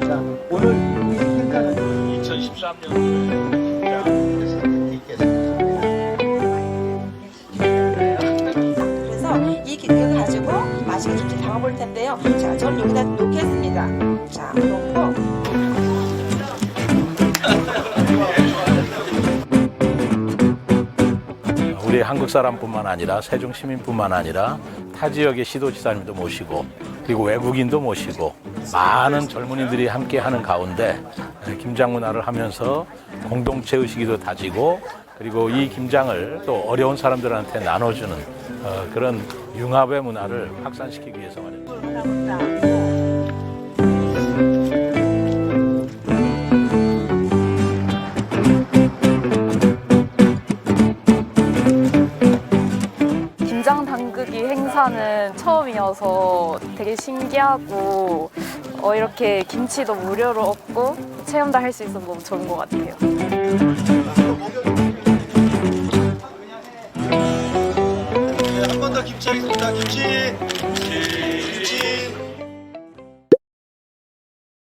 자, 오늘 2013년 볼 텐데요. 자, 저는 여기다 놓겠습니다. 자, 놓고. 우리 한국 사람뿐만 아니라 세종 시민뿐만 아니라 타 지역의 시도지사님도 모시고 그리고 외국인도 모시고 많은 젊은이들이 함께 하는 가운데 김장 문화를 하면서 공동체 의식도 다지고 그리고 이 김장을 또 어려운 사람들한테 나눠주는 어, 그런 융합의 문화를 확산시키기 위해서 말입니다. 김장 담그기 행사는 처음이어서 되게 신기하고 어, 이렇게 김치도 무료로 얻고 체험도 할 수 있어서 너무 좋은 것 같아요. 한 번 더 김치 하겠습니다. 김치. 김치.